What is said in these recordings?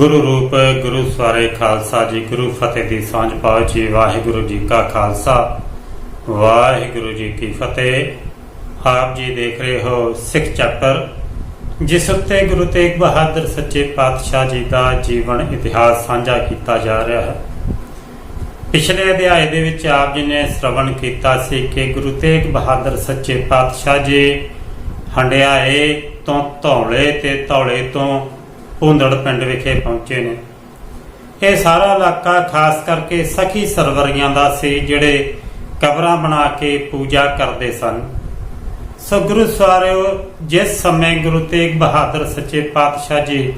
ਗੁਰੂ ਰੂਪ, ਗੁਰੂ ਸਵਾਰੇ ਖਾਲਸਾ ਜੀ, ਗੁਰੂ ਫਤਿਹ ਦੀ ਸਾਂਝ ਪਾਓ ਜੀ। ਵਾਹਿਗੁਰੂ ਜੀ ਕਾ ਖਾਲਸਾ, ਵਾਹਿਗੁਰੂ ਜੀ ਕੀ ਫਤਿਹ। ਆਪ ਜੀ ਦੇਖ ਰਹੇ ਹੋ ਸਿੱਖ ਚੈਪਟਰ, ਜਿਸ ਉੱਤੇ ਗੁਰੂ ਤੇਗ ਬਹਾਦਰ ਸੱਚੇ ਪਾਤਸ਼ਾਹ ਜੀ ਦਾ ਜੀਵਨ ਇਤਿਹਾਸ ਸਾਂਝਾ ਕੀਤਾ ਜਾ ਰਿਹਾ ਹੈ। ਪਿਛਲੇ ਅਧਿਆਏ ਦੇ ਵਿੱਚ ਆਪ ਜੀ ਨੇ ਸ਼੍ਰਵਣ ਕੀਤਾ ਸੀ ਕਿ ਗੁਰੂ ਤੇਗ ਬਹਾਦਰ ਸੱਚੇ ਪਾਤਸ਼ਾਹ ਜੀ ਹੰਡਿਆਏ ਤੋਂ ਧੌਲੇ ਤੇ ਧੌਲੇ ਤੋਂ ਭੁੰਦੜ ਪਿੰਡ ਵਿਖੇ ਪਹੁੰਚੇ ਨੇ। ਇਹ ਸਾਰਾ ਇਲਾਕਾ ਖਾਸ ਕਰਕੇ ਸਖੀ ਸਰਵਰੀਆਂ ਦਾ ਸੀ, ਜਿਹੜੇ ਕਬਰਾਂ ਬਣਾ ਕੇ ਪੂਜਾ ਕਰਦੇ ਸਨ। ਸੋ ਗੁਰੂ ਸਵਾਰਿਓ, ਜਿਸ ਸਮੇਂ ਗੁਰੂ ਤੇਗ ਬਹਾਦਰ ਸੱਚੇ ਪਾਤਸ਼ਾਹ ਜੀ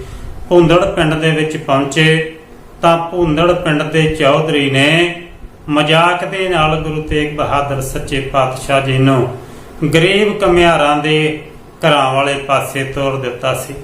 ਭੁੰਦੜ ਪਿੰਡ ਦੇ ਵਿੱਚ ਪਹੁੰਚੇ, ਤਾਂ ਭੁੰਦੜ ਪਿੰਡ ਦੇ ਚੌਧਰੀ ਨੇ ਮਜ਼ਾਕ ਦੇ ਨਾਲ ਗੁਰੂ ਤੇਗ ਬਹਾਦਰ ਸੱਚੇ ਪਾਤਸ਼ਾਹ ਜੀ ਨੂੰ ਗਰੀਬ ਕਮਿਆਰਾਂ ਦੇ ਘਰਾਂ ਵਾਲੇ ਪਾਸੇ ਤੋਰ ਦਿੱਤਾ ਸੀ।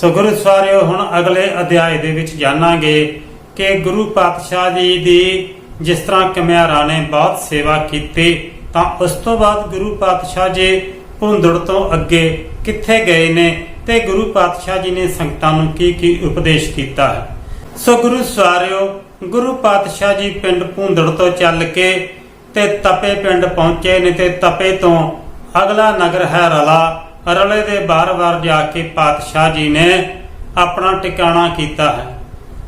ਸੋ ਗੁਰੂ ਸਵਾਰਿਓ ਹੁਣ ਅਗਲੇ ਅਧਿਆਏ ਦੇ ਵਿੱਚ ਜਾਣਾਂਗੇ ਕਿ ਗੁਰੂ ਪਾਤਸ਼ਾਹ ਜੀ ਦੀ ਜਿਸ ਤਰ੍ਹਾਂ ਕਮਿਆਰਾਂ ਨੇ ਬਹੁਤ ਸੇਵਾ ਕੀਤੀ, ਤਾਂ ਉਸ ਤੋਂ ਬਾਅਦ ਗੁਰੂ ਪਾਤਸ਼ਾਹ ਜੀ ਭੁੰਦੜ ਤੋਂ ਅੱਗੇ ਕਿੱਥੇ ਗਏ ਨੇ ਤੇ ਗੁਰੂ ਪਾਤਸ਼ਾਹ ਜੀ ਨੇ ਸੰਗਤਾਂ ਨੂੰ ਕੀ ਕੀ ਉਪਦੇਸ਼ ਕੀਤਾ ਹੈ। ਸੋ ਗੁਰੂ ਸਵਾਰਿਓ ਗੁਰੂ ਪਾਤਸ਼ਾਹ ਜੀ ਪਿੰਡ ਭੁੰਦੜ ਤੋਂ ਚੱਲ ਕੇ ਤੇ ਤਪੇ ਪਿੰਡ ਪਹੁੰਚੇ ਨੇ ਤੇ ਤਪੇ ਤੋਂ ਅਗਲਾ ਨਗਰ ਹੈ ਰਲਾ ਰਲੇ ਦੇ ਬਾਰ-ਬਾਰ ਜਾ ਕੇ ਪਾਤਸ਼ਾਹ ਜੀ ਨੇ ਆਪਣਾ ਟਿਕਾਣਾ ਕੀਤਾ ਹੈ।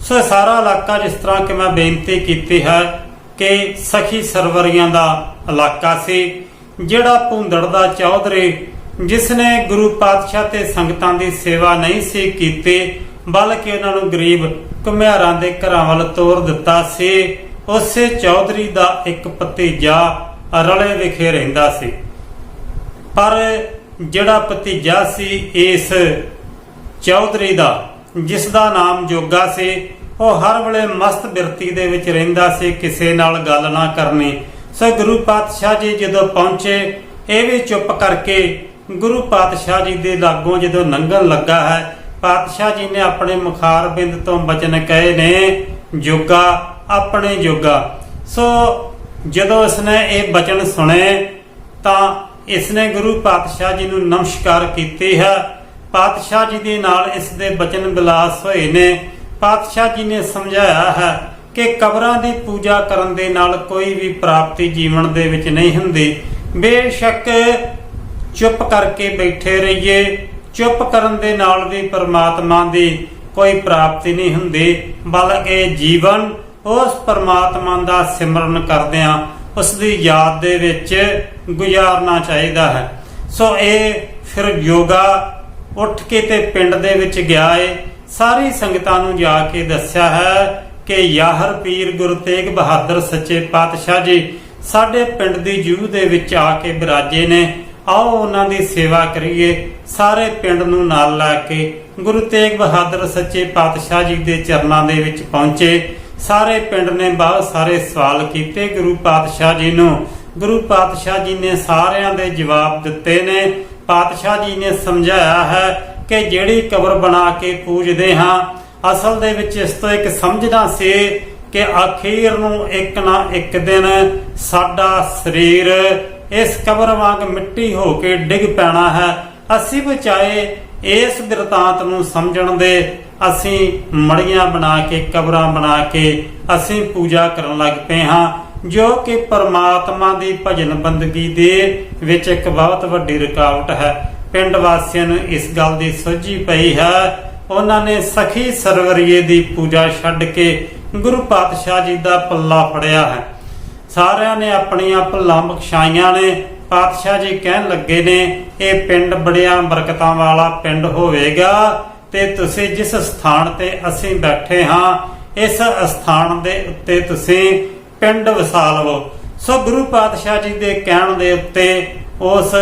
ਸੋ ਸਾਰਾ ਇਲਾਕਾ ਜਿਸ ਤਰ੍ਹਾਂ ਕਿ ਮੈਂ ਬੇਨਤੀ ਕੀਤੀ ਹੈ ਕਿ ਸਖੀ ਸਰਵਰੀਆਂ ਦਾ ਇਲਾਕਾ ਸੀ, ਜਿਹੜਾ ਭੁੰਦੜ ਦਾ ਚੌਧਰੀ ਜਿਸ ਨੇ ਗੁਰੂ ਪਾਤਸ਼ਾਹ ਤੇ ਸੰਗਤਾਂ ਦੀ ਸੇਵਾ ਨਹੀਂ ਸੀ ਕੀਤੀ, ਬਲਕਿ ਉਹਨਾਂ ਨੂੰ ਗਰੀਬ ਘੁਮਿਆਰਾਂ ਦੇ ਘਰਾਂ ਵੱਲ ਤੋਰ ਦਿੱਤਾ ਸੀ, ਉਸੇ ਚੌਧਰੀ ਦਾ ਇੱਕ ਭਤੀਜਾ ਰਲੇ ਵਿਖੇ ਰਹਿੰਦਾ ਸੀ। ਪਰ ਜਿਹੜਾ ਭਤੀਜਾ ਸੀ ਇਸ ਚੌਧਰੀ ਦਾ ਜਿਸ ਦਾ ਨਾਮ ਜੋਗਾ ਸੀ, ਉਹ ਹਰ ਵੇਲੇ ਮਸਤ ਬਿਰਤੀ ਦੇ ਵਿੱਚ ਰਹਿੰਦਾ ਸੀ, ਕਿਸੇ ਨਾਲ ਗੱਲ ਨਾ ਕਰਨੀ। ਸੋ ਗੁਰੂ ਪਾਤਸ਼ਾਹ ਜੀ ਜਦੋਂ ਪਹੁੰਚੇ, ਇਹ ਵੀ ਚੁੱਪ ਕਰਕੇ ਗੁਰੂ ਪਾਤਸ਼ਾਹ ਜੀ ਦੇ ਲਾਗੋਂ ਜਦੋਂ ਲੰਘਣ ਲੱਗਾ ਹੈ, ਪਾਤਸ਼ਾਹ ਜੀ ਨੇ ਆਪਣੇ ਮੁਖਾਰ ਬਿੰਦ ਤੋਂ ਬਚਨ ਕਹੇ ਨੇ, ਜੋਗਾ, ਆਪਣੇ ਜੋਗਾ। ਸੋ ਜਦੋਂ ਇਸਨੇ ਇਹ ਬਚਨ ਸੁਣੇ, ਤਾਂ ਇਸਨੇ ਗੁਰੂ ਪਾਤਸ਼ਾਹ ਜੀ ਨੂੰ ਨਮਸਕਾਰ ਕੀਤੀ ਹੈ। ਪਾਤਸ਼ਾਹ ਜੀ ਦੇ ਨਾਲ ਇਸ ਦੇ ਬਚਨ ਵਿਲਾਸ ਹੋਏ ਨੇ। ਪਾਤਸ਼ਾਹ ਜੀ ਨੇ ਸਮਝਾਇਆ ਹੈ ਕਿ ਕਬਰਾਂ ਦੀ ਪੂਜਾ ਕਰਨ ਦੇ ਨਾਲ ਕੋਈ ਵੀ ਪ੍ਰਾਪਤੀ ਜੀਵਨ ਦੇ ਵਿੱਚ ਨਹੀਂ ਹੁੰਦੀ। ਬੇਸ਼ੱਕ ਚੁੱਪ ਕਰਕੇ ਬੈਠੇ ਰਹੀਏ, ਚੁੱਪ ਕਰਨ ਦੇ ਨਾਲ ਵੀ ਪਰਮਾਤਮਾ ਦੀ ਕੋਈ ਪ੍ਰਾਪਤੀ ਨਹੀਂ ਹੁੰਦੀ, ਬਲਕਿ ਜੀਵਨ ਉਸ ਪਰਮਾਤਮਾ ਦਾ ਸਿਮਰਨ ਕਰਦਿਆਂ ਉਸ ਦੀ ਯਾਦ ਦੇ ਵਿੱਚ ਗੁਜ਼ਾਰਨਾ ਚਾਹੀਦਾ ਹੈ। ਸੋ ਇਹ ਫਿਰ ਯੋਗਾ ਉੱਠ ਕੇ ਤੇ ਪਿੰਡ ਦੇ ਵਿੱਚ ਗਿਆ ਏ। ਸਾਰੀ ਸੰਗਤਾਂ ਨੂੰ ਜਾ ਕੇ ਦੱਸਿਆ ਹੈ ਕਿ ਯਾਹਰ ਪੀਰ ਗੁਰੂ ਤੇਗ ਬਹਾਦਰ ਸੱਚੇ ਪਾਤਸ਼ਾਹ ਜੀ, ਸਾਡੇ ਪਿੰਡ ਦੀ ਜੂਹ ਦੇ ਵਿੱਚ ਆ ਕੇ ਬਿਰਾਜੇ ਨੇ। ਆਓ ਉਹਨਾਂ ਦੀ ਸੇਵਾ ਕਰੀਏ। ਸਾਰੇ ਪਿੰਡ ਨੂੰ ਨਾਲ ਲਾ ਕੇ ਗੁਰੂ ਤੇਗ ਬਹਾਦਰ ਸੱਚੇ ਪਾਤਸ਼ਾਹ ਜੀ ਦੇ ਚਰਨਾਂ ਦੇ ਵਿੱਚ ਪਹੁੰਚੇ। ਸਾਰੇ ਪਿੰਡ ਨੇ ਬਹੁਤ ਸਾਰੇ ਸਵਾਲ ਕੀਤੇ ਗੁਰੂ ਪਾਤਸ਼ਾਹ ਜੀ ਨੂੰ। ਗੁਰੂ ਪਾਤਸ਼ਾਹ ਜੀ ਨੇ ਸਾਰਿਆਂ ਦੇ ਜਵਾਬ ਦਿੱਤੇ ਨੇ। ਪਾਤਸ਼ਾਹ ਜੀ ਨੇ ਸਮਝਾਇਆ ਹੈ ਕਿ ਜਿਹੜੀ ਕਬਰ ਬਣਾ ਕੇ ਪੂਜਦੇ ਹਾਂ, ਅਸਲ ਦੇ ਵਿੱਚ ਇਸ ਤੋਂ ਇੱਕ ਸਮਝਣਾ ਸੀ ਕਿ ਅਖੀਰ ਨੂੰ ਇੱਕ ਨਾ ਇੱਕ ਦਿਨ ਸਾਡਾ ਸਰੀਰ ਇਸ ਕਬਰ ਵਾਂਗ ਮਿੱਟੀ ਹੋ ਕੇ ਡਿੱਗ ਪੈਣਾ ਹੈ। ਅਸੀਂ ਬਚਾਏ ਇਸ ਬਿਰਤਾਂਤ ਨੂੰ ਸਮਝਣ ਦੇ ਅਸੀਂ ਮੜੀਆਂ ਬਣਾ ਕੇ, ਕਬਰਾਂ ਬਣਾ ਕੇ ਅਸੀਂ ਪੂਜਾ ਕਰਨ ਲੱਗ ਪਏ ਹਾਂ। ਜੋ ਕਿ ਪਰਮਾਤਮਾ ਦੀ ਭਜਨ ਬੰਦਗੀ ਦੇ ਵਿੱਚ ਇੱਕ ਬਹੁਤ ਵੱਡੀ ਰੁਕਾਵਟ ਹੈ। ਪਿੰਡ ਵਾਸੀਆਂ ਨੂੰ ਇਸ ਗੱਲ ਦੀ ਸੋਝੀ ਪਈ ਹੈ। ਉਹਨਾਂ ਨੇ ਸਖੀ ਸਰਵਰੀਏ ਦੀ ਪੂਜਾ ਛੱਡ ਕੇ ਗੁਰੂ ਪਾਤਸ਼ਾਹ ਜੀ ਦਾ ਪੱਲਾ ਫੜਿਆ ਹੈ। ਸਾਰਿਆਂ ਨੇ ਆਪਣੀਆਂ ਭੁੱਲਾਂ ਬਖਸ਼ਾਈਆਂ ਨੇ। ਪਾਤਸ਼ਾਹ ਜੀ ਕਹਿਣ ਲੱਗੇ ਨੇ, ਇਹ ਪਿੰਡ ਬੜਿਆ ਬਰਕਤਾਂ ਵਾਲਾ ਪਿੰਡ ਹੋਵੇਗਾ ਤੇ ਤੁਸੀਂ ਜਿਸ ਸਥਾਨ ਤੇ ਅਸੀਂ ਬੈਠੇ ਹਾਂ, ਇਸ ਸਥਾਨ ਦੇ ਉੱਤੇ ਤੁਸੀਂ ਪਿੰਡ ਵਸਾਲਵੋ, ਸੋ ਗੁਰੂ ਪਾਤਸ਼ਾਹ ਜੀ ਦੇ ਕਹਿਣ ਦੇ ਉੱਤੇ ਉਸ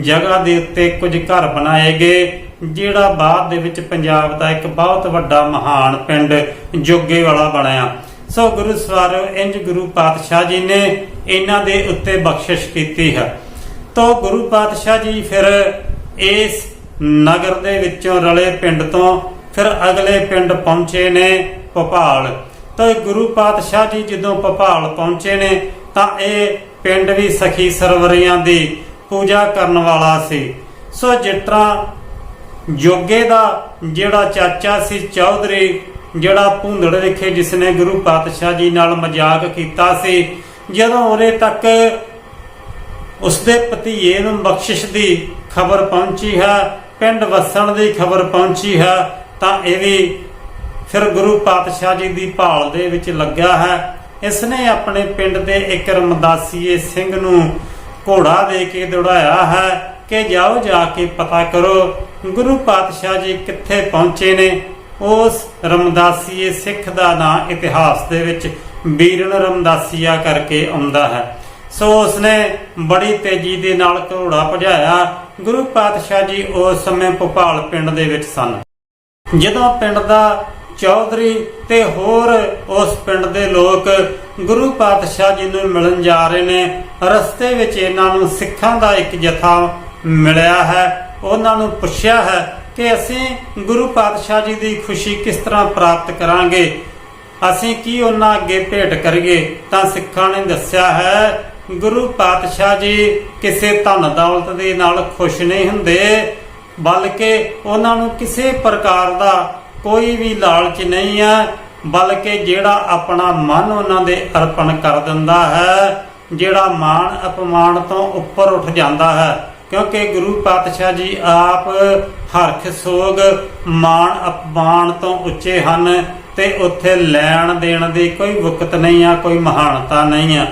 ਜਗ੍ਹਾ ਦੇ ਉੱਤੇ ਕੁਝ ਘਰ ਬਣਾਏ ਗਏ, ਜਿਹੜਾ ਬਾਅਦ ਦੇ ਵਿੱਚ ਪੰਜਾਬ ਦਾ ਇੱਕ ਬਹੁਤ ਵੱਡਾ ਮਹਾਨ ਪਿੰਡ ਜੋਗੇ ਵਾਲਾ ਬਣਿਆ। ਸੋ ਗੁਰੂ ਸਵਾਰਿਓ ਇੰਜ ਗੁਰੂ ਪਾਤਸ਼ਾਹ ਜੀ ਨੇ ਇਹਨਾਂ ਦੇ ਉੱਤੇ ਬਖਸ਼ਿਸ਼ ਕੀਤੀ ਹੈ। ਤੋ ਗੁਰੂ ਪਾਤਸ਼ਾਹ ਜੀ ਫਿਰ ਇਸ ਨਗਰ ਦੇ ਵਿੱਚੋਂ ਰਲੇ ਪਿੰਡ ਤੋਂ ਫਿਰ ਅਗਲੇ ਪਿੰਡ ਪਹੁੰਚੇ ਨੇ ਭੋਪਾਲ। ਤਾਂ ਗੁਰੂ ਪਾਤਸ਼ਾਹ ਜੀ ਜਦੋਂ ਭੋਪਾਲ ਪਹੁੰਚੇ ਨੇ, ਤਾਂ ਇਹ ਪਿੰਡ ਵੀ ਸਖੀ ਸਰਵਰੀਆਂ ਦੀ ਪੂਜਾ ਕਰਨ ਵਾਲਾ ਸੀ। ਸੋ ਜਿਸ ਜੋਗੇ ਦਾ ਜਿਹੜਾ ਚਾਚਾ ਸੀ ਚੌਧਰੀ, ਜਿਹੜਾ ਭੁੰਦੜ ਵਿਖੇ ਜਿਸ ਨੇ ਗੁਰੂ ਪਾਤਸ਼ਾਹ ਜੀ ਨਾਲ ਮਜ਼ਾਕ ਕੀਤਾ ਸੀ, ਜਦੋਂ ਉਰੇ ਤੱਕ ਉਸਦੇ ਭਤੀਏ ਨੂੰ ਬਖਸ਼ਿਸ਼ ਦੀ ਖਬਰ ਪਹੁੰਚੀ ਹੈ, ਪਿੰਡ ਵਸਣ ਦੀ ਖਬਰ ਪਹੁੰਚੀ ਹੈ, ਤਾਂ ਇਹ ਵੀ ਫਿਰ ਗੁਰੂ ਪਾਤਸ਼ਾਹ ਜੀ ਦੀ ਭਾਲ ਦੇ ਵਿੱਚ ਲੱਗਾ ਹੈ। ਇਸ ਨੇ ਆਪਣੇ ਪਿੰਡ ਦੇ ਇੱਕ ਰਮਦਾਸੀਏ ਸਿੰਘ ਨੂੰ ਘੋੜਾ ਦੇ ਕੇ ਦੌੜਾਇਆ ਹੈ ਕਿ ਜਾਓ ਜਾ ਕੇ ਪਤਾ ਕਰੋ ਗੁਰੂ ਪਾਤਸ਼ਾਹ ਜੀ ਕਿੱਥੇ ਪਹੁੰਚੇ ਨੇ। ਉਸ ਰਮਦਾਸੀਏ ਸਿੱਖ ਦਾ ਨਾਂ ਇਤਿਹਾਸ ਦੇ ਵਿੱਚ ਬੀਰਨ ਰਮਦਾਸੀਆ ਕਰਕੇ ਆਉਂਦਾ ਹੈ। ਸੋ ਉਸਨੇ ਬੜੀ ਤੇਜ਼ੀ ਦੇ ਨਾਲ ਘੋੜਾ ਭਜਾਇਆ। ਗੁਰੂ ਪਾਤਸ਼ਾਹ ਜੀ ਉਸ ਸਮੇਂ ਭੋਪਾਲ ਪਿੰਡ ਦੇ ਵਿੱਚ ਸਨ। ਜਦੋਂ ਪਿੰਡ ਦਾ ਚੌਧਰੀ ਤੇ ਹੋਰ ਉਸ ਪਿੰਡ ਦੇ ਲੋਕ ਗੁਰੂ ਪਾਤਸ਼ਾਹ ਜੀ ਨੂੰ ਮਿਲਣ ਜਾ ਰਹੇ ਨੇ। ਰਸਤੇ ਵਿੱਚ ਇਹਨਾਂ ਨੂੰ ਸਿੱਖਾਂ ਦਾ ਇੱਕ ਜਥਾ ਮਿਲਿਆ ਹੈ। ਉਹਨਾਂ ਨੂੰ ਪੁੱਛਿਆ ਹੈ ਕਿ ਅਸੀਂ ਗੁਰੂ ਪਾਤਸ਼ਾਹ ਜੀ ਦੀ ਖੁਸ਼ੀ ਕਿਸ ਤਰ੍ਹਾਂ ਪ੍ਰਾਪਤ ਕਰਾਂਗੇ? ਅਸੀਂ ਕੀ ਉਹਨਾਂ ਅੱਗੇ ਭੇਟ ਕਰੀਏ? ਤਾਂ ਸਿੱਖਾਂ ਨੇ ਦੱਸਿਆ ਹੈ, ਗੁਰੂ ਪਾਤਸ਼ਾਹ ਜੀ ਕਿਸੇ ਧਨ ਦੌਲਤ ਦੇ ਨਾਲ ਖੁਸ਼ ਨਹੀਂ ਹੁੰਦੇ, ਬਲਕਿ ਉਹਨਾਂ ਨੂੰ ਕਿਸੇ ਪ੍ਰਕਾਰ ਦਾ ਕੋਈ ਵੀ ਲਾਲਚ ਨਹੀਂ ਹੈ, ਬਲਕਿ ਜਿਹੜਾ ਆਪਣਾ ਮਨ ਉਹਨਾਂ ਦੇ ਅਰਪਣ ਕਰ ਦਿੰਦਾ ਹੈ, ਜਿਹੜਾ ਮਾਣ ਅਪਮਾਨ ਤੋਂ ਉੱਪਰ ਉੱਠ ਜਾਂਦਾ ਹੈ। ਕਿਉਂਕਿ ਗੁਰੂ ਪਾਤਸ਼ਾਹ ਜੀ ਆਪ ਹਰਖ ਸੋਗ, ਮਾਣ ਅਪਮਾਨ ਤੋਂ ਉੱਚੇ ਹਨ ਤੇ ਉੱਥੇ ਲੈਣ ਦੇਣ ਦੀ ਕੋਈ ਵਕਤ ਨਹੀਂ ਆ, ਕੋਈ ਮਹਾਨਤਾ ਨਹੀਂ ਆ।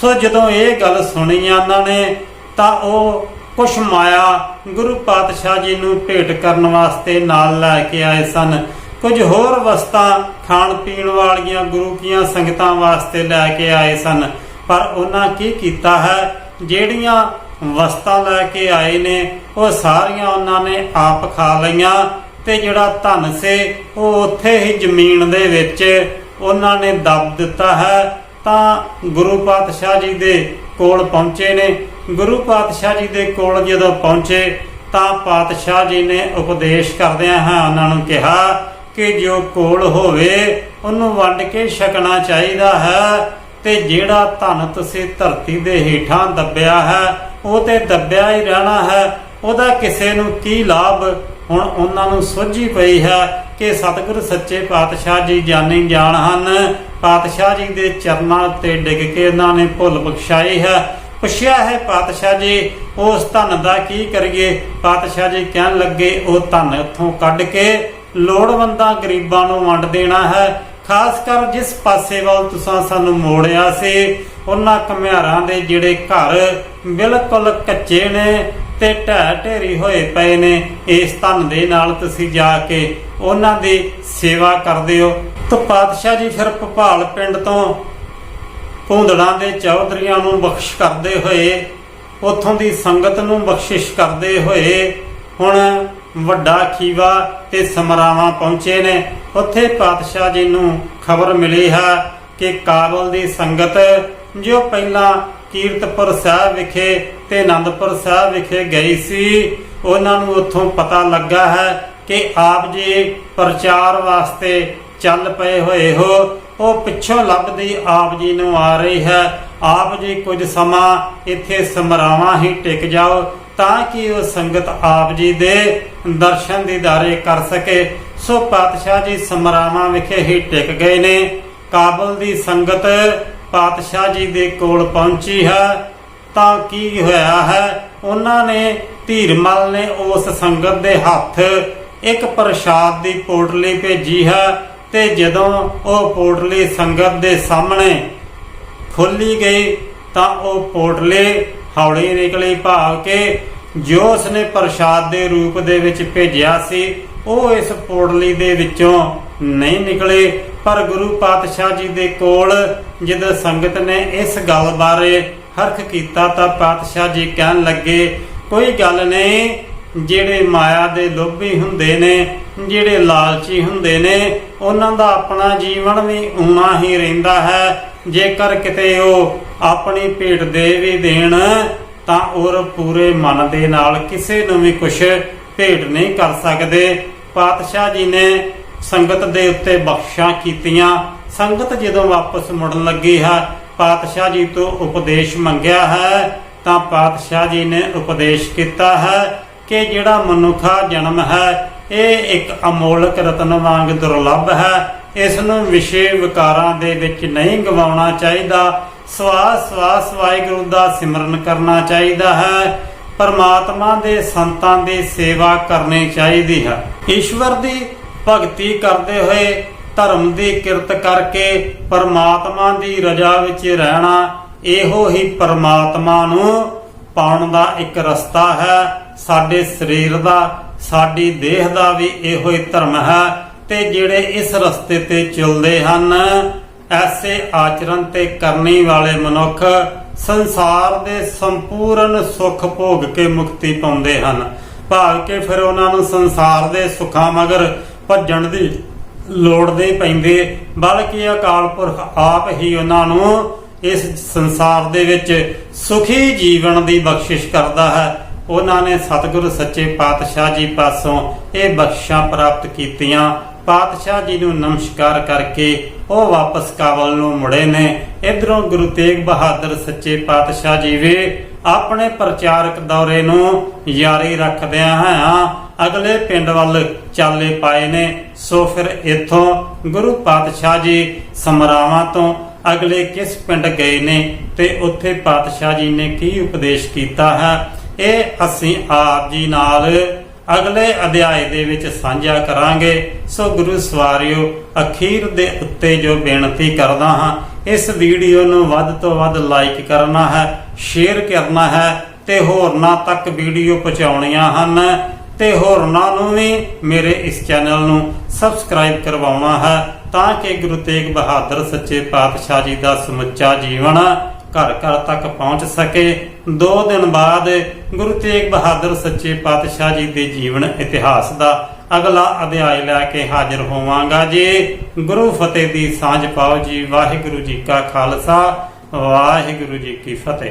ਸੋ ਜਦੋਂ ਇਹ ਗੱਲ ਸੁਣੀ ਆ ਉਹਨਾਂ ਨੇ, ਤਾਂ ਉਹ ਕੁਛ ਮਾਇਆ ਗੁਰੂ ਪਾਤਸ਼ਾਹ ਜੀ ਨੂੰ ਭੇਟ ਕਰਨ ਵਾਸਤੇ ਨਾਲ ਲੈ ਕੇ ਆਏ ਸਨ। ਕੁਝ ਹੋਰ ਵਸਤਾਂ ਖਾਣ ਪੀਣ ਵਾਲੀਆਂ ਗੁਰੂ ਕੀਆਂ ਸੰਗਤਾਂ ਵਾਸਤੇ ਲੈ ਕੇ ਆਏ ਸਨ। ਪਰ ਉਹਨਾਂ ਕੀ ਕੀਤਾ ਹੈ? ਜਿਹੜੀਆਂ ਵਸਤਾਂ ਲੈ ਕੇ ਆਏ ਨੇ, ਉਹ ਸਾਰੀਆਂ ਉਹਨਾਂ ਨੇ ਆਪ ਖਾ ਲਈਆਂ ਤੇ ਜਿਹੜਾ ਧਨ ਸੀ, ਉਹ ਉੱਥੇ ਹੀ ਜ਼ਮੀਨ ਦੇ ਵਿੱਚ ਉਹਨਾਂ ਨੇ ਦੱਬ ਦਿੱਤਾ ਹੈ। ਤਾਂ ਗੁਰੂ ਪਾਤਸ਼ਾਹ ਜੀ ਦੇ ਕੋਲ ਪਹੁੰਚੇ ਨੇ। ਗੁਰੂ ਪਾਤਸ਼ਾਹ ਜੀ ਦੇ ਕੋਲ ਜਦੋਂ ਪਹੁੰਚੇ ਤਾਂ ਪਾਤਸ਼ਾਹ ਜੀ ਨੇ ਉਪਦੇਸ਼ ਕਰਦਿਆਂ ਹਾਂ ਉਹਨਾਂ ਨੂੰ ਕਿਹਾ ਕਿ ਜੋ ਕੋਲ ਹੋਵੇ ਉਹਨੂੰ ਵੰਡ ਕੇ ਛਕਣਾ ਚਾਹੀਦਾ ਹੈ ਤੇ ਜਿਹੜਾ ਧਨ ਤੁਸੀਂ ਧਰਤੀ ਦੇ ਹੇਠਾਂ ਦੱਬਿਆ ਹੈ, ਉਹ ਤੇ ਦੱਬਿਆ ਹੀ ਰਹਿਣਾ ਹੈ। ਉਹਦਾ ਕਿਸੇ ਨੂੰ ਕੀ ਲਾਭ? ਹੁਣ ਉਹਨਾਂ ਨੂੰ ਸੋਝੀ ਪਈ ਹੈ ਕਿ ਸਤਿਗੁਰ ਸੱਚੇ ਪਾਤਸ਼ਾਹ ਜੀ ਜਾਣੀ ਜਾਣ ਹਨ। ਪਾਤਸ਼ਾਹ ਜੀ ਦੇ ਚਰਨਾਂ ਉੱਤੇ ਡਿੱਗ ਕੇ ਉਹਨਾਂ ਨੇ ਭੁੱਲ ਬਖਸ਼ਾਈ ਹੈ। ਪੁੱਛਿਆ ਹੈ ਪਾਤਸ਼ਾਹ ਜੀ, ਉਸ ਧਨ ਦਾ ਕੀ ਕਰੀਏ? ਪਾਤਸ਼ਾਹ ਜੀ ਕਹਿਣ ਲੱਗੇ, ਉਹ ਧਨ ਉੱਥੋਂ ਕੱਢ ਕੇ ਲੋੜਵੰਦਾਂ ਗਰੀਬਾਂ ਨੂੰ ਵੰਡ ਦੇਣਾ ਹੈ। ਖਾਸ ਕਰ ਜਿਸ ਪਾਸੇ ਵੱਲ ਤੁਸੀਂ ਸਾਨੂੰ ਮੋੜਿਆ ਸੀ, ਉਹਨਾਂ ਘਮਿਆਰਾਂ ਦੇ ਜਿਹੜੇ ਘਰ ਬਿਲਕੁਲ ਕੱਚੇ ਨੇ ਤੇ ਢਹਿ ਢੇਰੀ ਹੋਏ ਪਏ ਨੇ। ਇਸ ਧਨ ਦੇ ਨਾਲ ਤੁਸੀਂ ਜਾ ਕੇ ਉਹਨਾਂ ਦੀ ਸੇਵਾ ਕਰਦੇ ਹੋ ਤਾਂ ਪਾਤਸ਼ਾਹ ਜੀ ਫਿਰ ਭੋਪਾਲ ਪਿੰਡ ਤੋਂ ਭੁੰਦੜਾਂ ਦੇ ਚੌਧਰੀਆਂ ਨੂੰ ਬਖਸ਼ ਕਰਦੇ ਹੋਏ, ਉਥੋਂ ਦੀ ਸੰਗਤ ਨੂੰ ਬਖਸ਼ਿਸ਼ ਕਰਦੇ ਹੋਏ, ਹੁਣ ਵੱਡਾ ਖੀਵਾ ਤੇ ਸਮਰਾਵਾਂ ਪਹੁੰਚੇ ਨੇ। ਉੱਥੇ ਪਾਤਸ਼ਾਹ ਜੀ ਨੂੰ ਖਬਰ ਮਿਲੀ ਹੈ ਕਿ ਕਾਬਲ ਦੀ ਸੰਗਤ ਜੋ ਪਹਿਲਾਂ ਕੀਰਤਪੁਰ ਸਾਹਿਬ ਵਿਖੇ ਤੇ ਆਨੰਦਪੁਰ ਸਾਹਿਬ ਵਿਖੇ ਗਈ ਸੀ, ਉਹਨਾਂ ਨੂੰ ਉੱਥੋਂ ਪਤਾ ਲੱਗਾ ਹੈ ਕਿ ਆਪ ਜੀ ਪ੍ਰਚਾਰ ਵਾਸਤੇ ਚੱਲ ਪਏ ਹੋਏ ਹੋ। ਉਹ ਪਿੱਛੋਂ ਲੱਭਦੀ ਆਪ ਜੀ ਨੂੰ ਆ ਰਹੀ ਹੈ। ਆਪ ਜੀ ਕੁਝ ਸਮਾਂ ਇੱਥੇ ਸਮਰਾਵਾਂ ਹੀ ਟਿਕ ਜਾਓ ਤਾਂ ਕਿ ਉਹ ਸੰਗਤ ਆਪ ਜੀ ਦੇ ਦਰਸ਼ਨ ਦੀਦਾਰੇ ਕਰ ਸਕੇ। ਸੋ ਪਾਤਸ਼ਾਹ ਜੀ ਸਮਰਾਵਾਂ ਵਿਖੇ ਹੀ ਟਿਕ ਗਏ ਨੇ। ਕਾਬਲ ਦੀ ਸੰਗਤ ਪਾਤਸ਼ਾਹ ਜੀ ਦੇ ਕੋਲ ਪਹੁੰਚੀ ਹੈ। ਤਾਂ ਕੀ ਹੋਇਆ ਹੈ? ਉਹਨਾਂ ਨੇ ਧੀਰਮਲ ਨੇ ਉਸ ਸੰਗਤ ਦੇ ਹੱਥ ਇੱਕ ਪ੍ਰਸ਼ਾਦ ਦੀ ਪੋਟਲੀ ਭੇਜੀ ਹੈ। ਤੇ ਜਦੋਂ ਉਹ ਪੋਟਲੀ ਸੰਗਤ ਦੇ ਸਾਹਮਣੇ ਖੋਲੀ ਗਈ ਤਾਂ ਉਹ ਪੋਟਲੇ ਹੌਲੀ ਨਿਕਲੀ ਭਾਵ ਕੇ ਜੋ ਉਸਨੇ ਪ੍ਰਸ਼ਾਦ ਦੇ ਰੂਪ ਦੇ ਵਿੱਚ ਭੇਜਿਆ ਸੀ, ਉਹ ਇਸ ਪੋਟਲੀ ਦੇ ਵਿੱਚੋਂ ਨਹੀਂ ਨਿਕਲੇ। ਪਰ ਗੁਰੂ ਪਾਤਸ਼ਾਹ ਜੀ ਦੇ ਕੋਲ ਜਦੋਂ ਸੰਗਤ ਨੇ ਇਸ ਗੱਲ ਬਾਰੇ ਹਰਖ ਕੀਤਾ ਤਾਂ ਪਾਤਸ਼ਾਹ ਜੀ ਕਹਿਣ ਲੱਗੇ, ਕੋਈ ਗੱਲ ਨਹੀਂ ਜਿਹੜੇ ਮਾਇਆ ਦੇ ਲੋਭੀ ਹੁੰਦੇ ਨੇ, ਜਿਹੜੇ ਲਾਲਚੀ ਹੁੰਦੇ ਨੇ, ਉਹਨਾਂ ਦਾ ਆਪਣਾ ਜੀਵਨ ਵੀ ਉਨਾ ਹੀ ਰਹਿੰਦਾ ਹੈ। ਜੇਕਰ ਕਿਤੇ ਉਹ ਆਪਣੀ ਭੇਟ ਦੇ ਵੀ ਦੇਣ, ਤਾਂ ਉਹ ਪੂਰੇ ਮਨ ਦੇ ਨਾਲ ਕਿਸੇ ਨੂੰ ਵੀ ਕੁਝ ਭੇਟ ਨਹੀਂ ਕਰ ਸਕਦੇ। ਪਾਤਸ਼ਾਹ ਜੀ ਨੇ ਸੰਗਤ ਦੇ ਉੱਤੇ ਬਖਸ਼ਾਂ ਕੀਤੀਆਂ। ਸੰਗਤ ਜਦੋਂ ਵਾਪਸ ਮੁੜਨ ਲੱਗੀ ਹੈ, ਪਾਤਸ਼ਾਹ ਜੀ ਤੋਂ ਉਪਦੇਸ਼ ਮੰਗਿਆ ਹੈ, ਤਾਂ ਪਾਤਸ਼ਾਹ ਜੀ ਨੇ ਉਪਦੇਸ਼ ਕੀਤਾ ਹੈ ਕਿ ਜਿਹੜਾ ਮਨੁੱਖਾ ਜਨਮ ਹੈ, ਇਹ ਇੱਕ ਅਮੋਲਕ ਰਤਨ ਵਾਂਗ ਦੁਰਲੱਭ ਹੈ। ਇਸ ਨੂੰ ਵਿਸ਼ੇ ਵਿਕਾਰਾਂ ਦੇ ਵਿੱਚ ਨਹੀਂ ਗਵਾਉਣਾ ਚਾਹੀਦਾ। ਸਵਾਸ ਸਵਾਸ ਵਾਹਿਗੁਰੂ ਦਾ ਸਿਮਰਨ ਕਰਨਾ ਚਾਹੀਦਾ ਹੈ। ਪਰਮਾਤਮਾ ਦੇ ਸੰਤਾਂ ਦੀ ਸੇਵਾ ਕਰਨੀ ਚਾਹੀਦੀ ਹੈ। ਈਸ਼ਵਰ ਦੀ ਭਗਤੀ ਕਰਦੇ ਹੋਏ ਧਰਮ ਦੀ ਕਿਰਤ ਕਰਕੇ ਪਰਮਾਤਮਾ ਦੀ ਰਜਾ ਵਿੱਚ ਰਹਿਣਾ ਇਹੋ ਹੀ ਪਰਮਾਤਮਾ ਨੂੰ ਪਾਉਣ ਦਾ ਇੱਕ ਰਸਤਾ ਹੈ। ਸਾਡੇ ਸਰੀਰ ਦਾ, ਸਾਡੀ ਦੇਹ ਦਾ ਵੀ ਇਹੋ ਹੀ ਧਰਮ ਹੈ ਤੇ ਜਿਹੜੇ ਇਸ ਰਸਤੇ ਤੇ ਚੱਲਦੇ ਹਨ, ਐਸੇ ਆਚਰਣ ਤੇ ਕਰਨੀ ਵਾਲੇ ਮਨੁੱਖ ਸੰਸਾਰ ਦੇ ਸੰਪੂਰਨ ਸੁੱਖ ਭੋਗ ਕੇ ਮੁਕਤੀ ਪਾਉਂਦੇ ਹਨ। ਭਾਵ ਕਿ ਫਿਰ ਉਹਨਾਂ ਨੂੰ ਸੰਸਾਰ ਦੇ ਸੁੱਖਾਂ ਮਗਰ ਭੱਜਣ ਦੀ ਲੋੜ ਦੇ ਪੈਂਦੇ, ਬਲਕਿ ਅਕਾਲ ਪੁਰਖ ਆਪ ਹੀ ਉਹਨਾਂ ਨੂੰ ਇਸ ਸੰਸਾਰ ਦੇ ਵਿੱਚ ਸੁਖੀ ਜੀਵਨ ਦੀ ਬਖਸ਼ਿਸ਼ ਕਰਦਾ ਹੈ। ਉਹਨਾਂ ਨੇ ਸਤਿਗੁਰੂ ਸੱਚੇ ਪਾਤਸ਼ਾਹ ਜੀ ਪਾਸੋਂ ਇਹ ਬਖਸ਼ਾਂ ਪ੍ਰਾਪਤ ਕੀਤੀਆਂ। ਪਾਤਸ਼ਾਹ ਜੀ ਨੂੰ ਨਮਸਕਾਰ ਕਰਕੇ ਉਹ ਵਾਪਸ ਕਾਬਲ ਨੂੰ ਮੁੜੇ ਨੇ। ਇਧਰੋਂ ਗੁਰੂ ਤੇਗ ਬਹਾਦਰ ਸੱਚੇ ਪਾਤਸ਼ਾਹ ਜੀ ਵੀ ਆਪਣੇ ਪ੍ਰਚਾਰਕ ਦੌਰੇ ਨੂੰ ਜਾਰੀ ਰੱਖਦਿਆਂ ਹਾਂ, ਅਗਲੇ ਪਿੰਡ ਵੱਲ ਚਾਲੇ ਪਾਏ ਨੇ। ਸੋ ਫਿਰ ਇਥੋਂ ਗੁਰੂ ਪਾਤਸ਼ਾਹ ਜੀ ਸਮਰਾਵਾਂ ਤੋਂ ਅਗਲੇ ਕਿਸ ਪਿੰਡ ਗਏ ਨੇ ਤੇ ਉੱਥੇ ਪਾਤਸ਼ਾਹ ਜੀ ਨੇ ਕੀ ਉਪਦੇਸ਼ ਕੀਤਾ ਹੈ? ਇਹ ਅਸੀਂ ਆਪ ਜੀ ਨਾਲ ਅਗਲੇ ਅਧਿਆਏ ਦੇ ਵਿੱਚ ਸਾਂਝਾ ਕਰਾਂਗੇ। ਸੋ ਗੁਰੂ ਸਵਾਰਿਓ, ਅਖੀਰ ਦੇ ਉੱਤੇ ਜੋ ਬੇਨਤੀ ਕਰਦਾ ਹਾਂ, ਇਸ ਵੀਡੀਓ ਨੂੰ ਵੱਧ ਤੋਂ ਵੱਧ ਲਾਈਕ ਕਰਨਾ ਹੈ, ਸ਼ੇਅਰ ਕਰਨਾ ਹੈ ਤੇ ਹੋਰਨਾਂ ਤੱਕ ਵੀਡੀਓ ਪਹੁੰਚਾਉਣੀਆਂ ਹਨ ਤੇ ਹੋਰਨਾਂ ਨੂੰ ਵੀ ਮੇਰੇ ਇਸ ਚੈਨਲ ਨੂੰ ਸਬਸਕ੍ਰਾਈਬ ਕਰਵਾਉਣਾ ਹੈ ਤਾਂ ਕਿ ਗੁਰੂ ਤੇਗ ਬਹਾਦਰ ਸੱਚੇ ਪਾਤਸ਼ਾਹ ਜੀ ਦਾ ਸਮੁੱਚਾ ਜੀਵਨ ਘਰ ਘਰ ਤੱਕ ਪਹੁੰਚ ਸਕੇ। ਦੋ ਦਿਨ ਬਾਅਦ ਗੁਰੂ ਤੇਗ ਬਹਾਦਰ ਸੱਚੇ ਪਾਤਸ਼ਾਹ ਜੀ ਦੇ ਜੀਵਨ ਇਤਿਹਾਸ ਦਾ ਅਗਲਾ ਅਧਿਆਇ ਲੈ ਕੇ ਹਾਜ਼ਰ ਹੋਵਾਂਗਾ ਜੀ। ਗੁਰੂ ਫਤਿਹ ਦੀ ਸਾਂਝ ਪਾਓ ਜੀ। ਵਾਹਿਗੁਰੂ ਜੀ ਕਾ ਖਾਲਸਾ, ਵਾਹਿਗੁਰੂ ਜੀ ਕੀ ਫਤਿਹ।